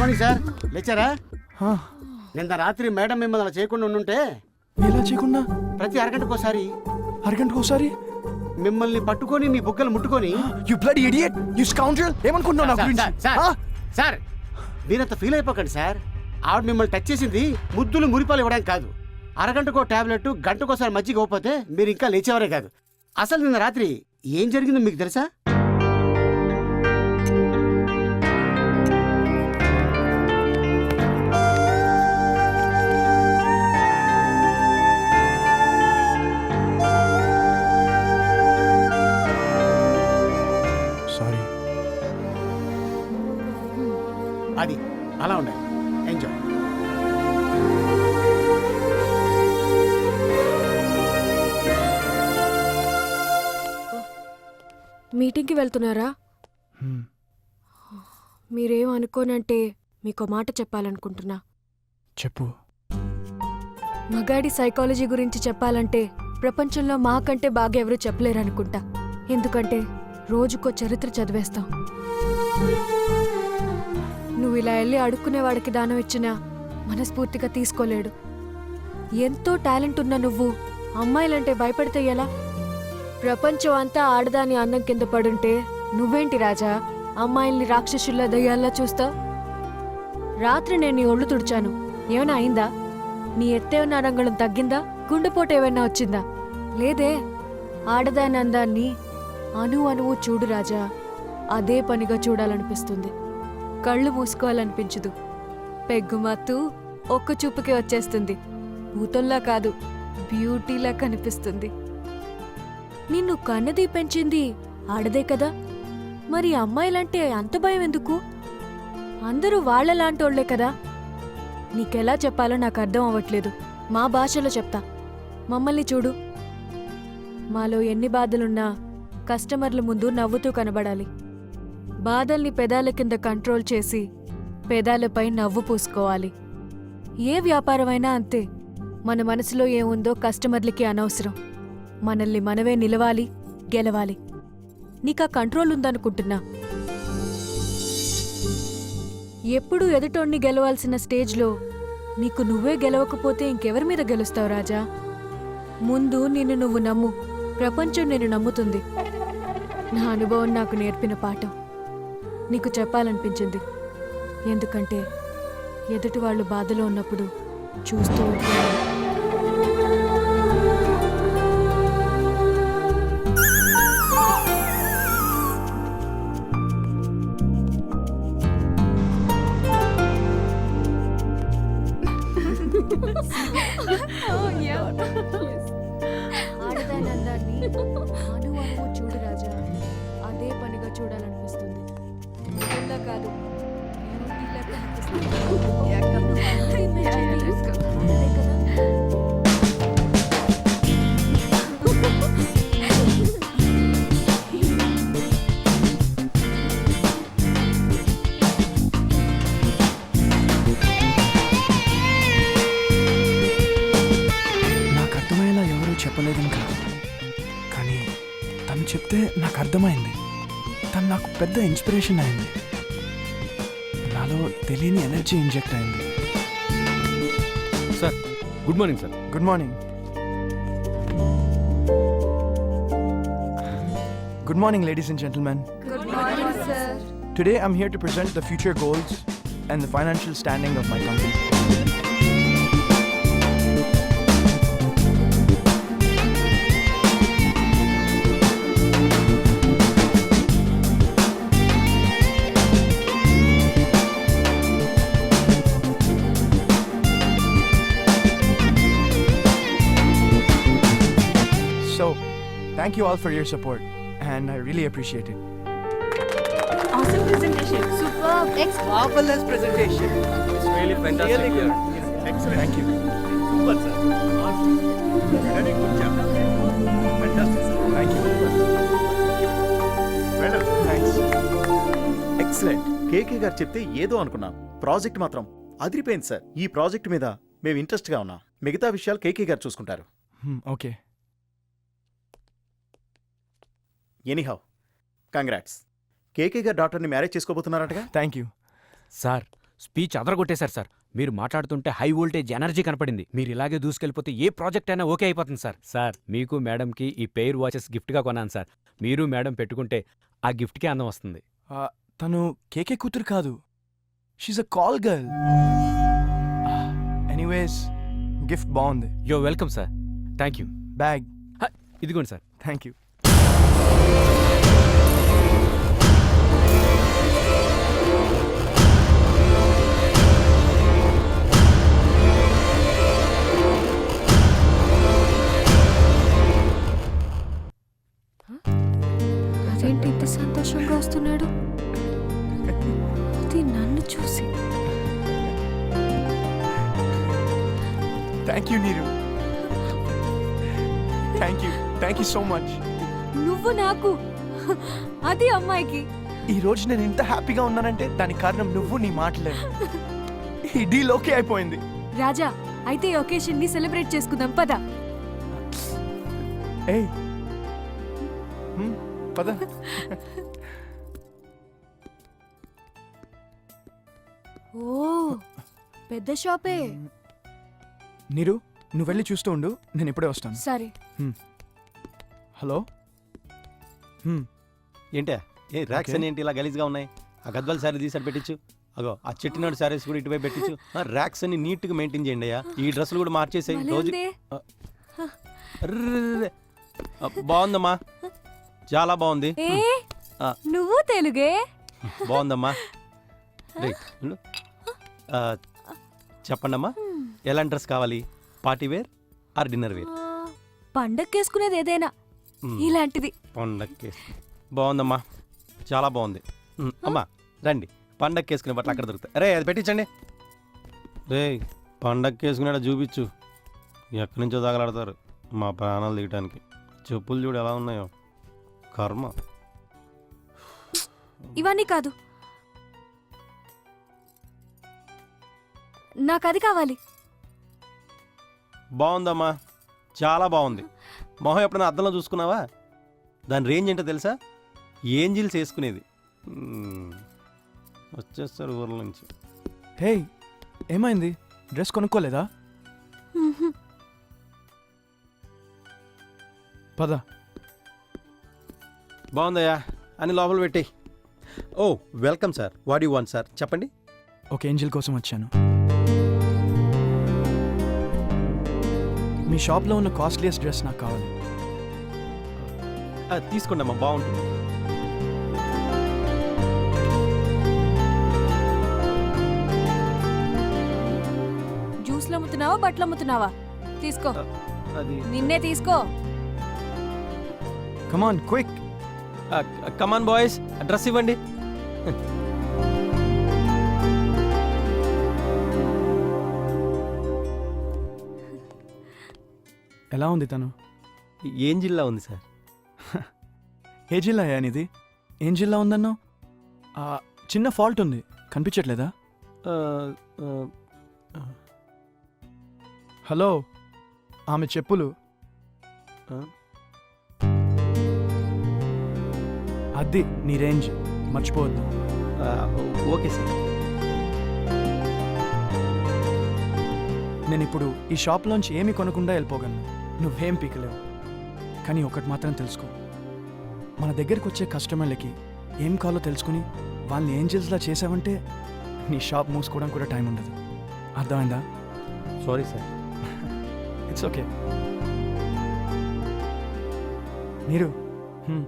Morning sir. లేచారా? నిన్న రాత్రి madam మిమ్మల్ని అలా చేయకుండా ఉండుంటే ఎలా చేయకుండా? ప్రతి అరగంటకోసారి. అరగంటకు ఒకసారి మిమ్మల్ని పట్టుకొని మీ బుగ్గలు ముట్టుకొని. You bloody idiot you scoundrel ఏమనుకుంటున్నావు నా సార్, గురించి? సార్, మీరంత ఫీల్ అయిపోకండి సార్. ఆవిడ మిమ్మల్ని టచ్ చేసింది ముద్దులు మురిపాలు ఇవ్వడానికి కాదు. అరగంటకో టాబ్లెట్ గంటకోసారి మజ్జిగ ఇవ్వకపోతే మీరు ఇంకా లేచేవారే కాదు. అసలు నిన్న రాత్రి ఏం జరిగిందో మీకు తెలుసా? అలా ఉండాలి. ఎంజాయ్ మీటింగ్కి వెళ్తున్నారా? హ్మ్. మీరేం అనుకోనంటే మీకు మాట చెప్పాలనుకుంటున్నా. చెప్పు. మగాడి సైకాలజీ గురించి చెప్పాలంటే ప్రపంచంలో మాకంటే బాగా ఎవరు చెప్పలేరనుకుంటా. ఎందుకంటే రోజుకో చరిత్ర చదివేస్తాం. ఇలా వెళ్ళి అడుక్కునే వాడికి దానం ఇచ్చినా మనస్ఫూర్తిగా తీసుకోలేడు. ఎంతో టాలెంట్ ఉన్న నువ్వు అమ్మాయిలంటే భయపడితే ఎలా? ప్రపంచం అంతా ఆడదాని అందం కింద పడుంటే నువ్వేంటి రాజా? అమ్మాయిల్ని రాక్షసుల్లా దయ్యాల్లా చూస్తావు? రాత్రి నేను నీ ఒళ్ళు తుడిచాను. ఏమైనా అయిందా? నీ ఎత్తేవన్న రంగుళం తగ్గిందా? గుండెపోటు ఏమైనా వచ్చిందా? లేదే. ఆడదాని అందాన్ని అణు అణువు చూడు రాజా. అదే పనిగా చూడాలనిపిస్తుంది. కళ్ళు మూసుకోవాలనిపించదు. పెగ్గుమత్తు ఒక్క చూపుకే వచ్చేస్తుంది. భూతంలా కాదు బ్యూటీలా కనిపిస్తుంది. నిన్ను కన్నది పెంచింది ఆడదే కదా? మరి అమ్మాయిలంటే అంత భయం ఎందుకు? అందరూ వాళ్ళలాంటోళ్ళే కదా? నీకెలా చెప్పాలో నాకు అర్థం అవ్వట్లేదు. మా భాషలో చెప్తా. మమ్మల్ని చూడు. మాలో ఎన్ని బాధలున్నా కస్టమర్ల ముందు నవ్వుతూ కనబడాలి. బాధల్ని పెదాల కింద కంట్రోల్ చేసి పెదాలపై నవ్వు పూసుకోవాలి. ఏ వ్యాపారమైనా అంతే. మన మనసులో ఏముందో కస్టమర్లకి అనవసరం. మనల్ని మనమే నిలవాలి గెలవాలి. నీకా కంట్రోల్ ఉందనుకుంటున్నా. ఎప్పుడు ఎదుటోణ్ణి గెలవాల్సిన స్టేజ్లో నీకు నువ్వే గెలవకపోతే ఇంకెవరి మీద గెలుస్తావు రాజా? ముందు నిన్ను నువ్వు నమ్ము. ప్రపంచం నిన్ను నమ్ముతుంది. నా అనుభవం నాకు నేర్పిన పాఠం. నీకు చెప్పాలనిపించింది. ఎందుకంటే ఎదుటి వాళ్ళు బాధలో ఉన్నప్పుడు చూస్తూ ఉంటున్నాను ఆడదాని కాదు? నాకు అర్థమయ్యేలా ఎవరూ చెప్పలేదని కాదు. కానీ తను చెప్తే నాకు అర్థమైంది. తను నాకు పెద్ద ఇన్స్పిరేషన్ అయింది. నాలో తెలియని ఎనర్జీ ఇంజెక్ట్ అయింది sir good morning sir good morning good morning ladies and gentlemen Today I'm here to present the future goals and the financial standing of my company. thank you all for your support, and I really appreciate it. Awesome presentation. Superb. Excellent. marvelous presentation. It's really fantastic. Really good. Excellent. Thank you. Super, sir. Very good job. Fantastic, sir. Thank you. Well done. Thanks. Excellent KK గారు చెప్తే ఏదో అనుకున్నాం project మాత్రం అదిరిపోయింది sir ఈ project మీద మేము ఇంట్రెస్ట్గా ఉన్నాం మిగతా విషయాలు కేకే గారు చూసుకుంటారు Hmm, ఎనీహౌ కంగ్రాట్స్. కేకే గారు డాక్టర్ని మ్యారేజ్ చేసుకోబోతున్నారటగా? Thank you. సార్ స్పీచ్ అదరగొట్టేశారు సార్. మీరు మాట్లాడుతుంటే హై వోల్టేజ్ ఎనర్జీ కనపడింది. మీరు ఇలాగే దూసుకెళ్ళిపోతే ఏ ప్రాజెక్ట్ అయినా ఓకే అయిపోతుంది సార్. సార్ మీకు మేడంకి ఈ పెయిర్ వాచెస్ గిఫ్ట్గా కొన్నాను సార్. మీరు మేడం పెట్టుకుంటే ఆ గిఫ్ట్కి అందం వస్తుంది. తను కేకే కూతురు కాదు. She's a call girl anyways gift బాగుంది. Yo welcome sir thank you bag ఇదిగోండి సార్. థ్యాంక్ యూ అదేంటి ఇంత సంతోషంగా వస్తున్నాడు? అది నన్ను చూసి. థ్యాంక్ యూ నీరు thank you thank you so much నువ్వు నాకు. అది అమ్మాయికి. ఈ రోజు నేను ఇంత హ్యాపీగా ఉన్నానంటే దానికి కారణం నువ్వు నీ మాటలే. ఈ డీల్ ఓకే అయిపోయింది. రాజా అయితే ఈ ఒకేషన్ని సెలబ్రేట్ చేసుకుందాం పద. ఏయ్. హ్మ్, పద. ఓ పెద్ద షాపే. నీరు నువ్వు వెళ్ళి చూస్తూ ఉండు నేను ఇప్పుడే వస్తాను. సరే. హలో? ఏంటే? ఏ ర్యాక్స్. అని ఏంటి ఇలా గలీజ్గా ఉన్నాయి? ఆ గద్వాల శారీ తీసాడు పెట్టించు. అగో ఆ చెట్టినాడు శారీస్ కూడా ఇటువైపు పెట్టించు. ఆ ర్యాక్స్ అన్ని నీట్గా మెయింటైన్ చేయండి అయ్యా. ఈ డ్రెస్సులు కూడా మార్చేసాయి. రోజు బాగుందమ్మా. చాలా బాగుంది. నువ్వు తెలుగే? బాగుందమ్మా. చెప్పండమ్మా. ఎలాంటి డ్రెస్ కావాలి? Party wear or dinner wear? పండక్కేసుకునేది ఏదైనా. ఇలాంటిది. పండక్కి బాగుందమ్మా. చాలా బాగుంది. అమ్మా రండి. పండక్కి వేసుకునే బట్టలు అక్కడ దొరుకుతాయి. రే అది పెట్టించండి. రే పండక్కి వేసుకునేట చూపించు. ఎక్కడి నుంచో తగలాడతారు మా ప్రాణాలు దిగటానికి చెప్పులు చూడు ఎలా ఉన్నాయో. కర్మ. ఇవన్నీ కాదు. నాకు అది కావాలి. బాగుందమ్మా. చాలా బాగుంది. మొహం ఎప్పుడైనా అద్దంలో చూసుకున్నావా? దాని రేంజ్ ఏంటో తెలుసా? ఏంజిల్స్ వేసుకునేది. వచ్చేస్తారు ఊర్ల నుంచి. హే ఏమైంది? డ్రెస్ కొనుక్కోలేదా. పద. బాగుందయ్యా. అని లోపల పెట్టి. ఓ welcome sir. What you want sir? చెప్పండి. ఒక ఏంజిల్ కోసం వచ్చాను. మీ షాప్లో ఉన్న కాస్ట్లీయెస్ట్ డ్రెస్ నాకు కావాలి. ఆ, తీసుకోండి అమ్మా బాగుంటుంది. జ్యూస్లు అమ్ముతున్నావా బట్టలు అమ్ముతున్నావా? తీసుకో. అది నిన్నే తీసుకో. Come on quick come on boys dress ఇవ్వండి. ఎలా ఉంది తను? ఏం జిల్లా ఉంది సార్? ఏ జిల్లా అయ్యానిది ఏం జిల్లా ఉందన్నో చిన్న ఫాల్ట్ ఉంది. కనిపించట్లేదా? హలో ఆమె చెప్పులు? అది నీ రేంజ్. మర్చిపోవద్దు. Okay sir. నేను ఇప్పుడు ఈ షాప్లోంచి ఏమీ కొనకుండా వెళ్ళిపోగలను. నువ్వేం పీకలేవు. కానీ ఒకటి మాత్రం తెలుసుకో. మన దగ్గరికి వచ్చే కస్టమర్లకి ఏం కావాలో తెలుసుకుని వాళ్ళని ఏంజల్స్లా చేసావంటే నీ షాప్ మూసుకోవడం కూడా టైం ఉండదు. అర్థమైందా? Sorry sir. ఇట్స్ ఓకే నీరు. హ్మ్,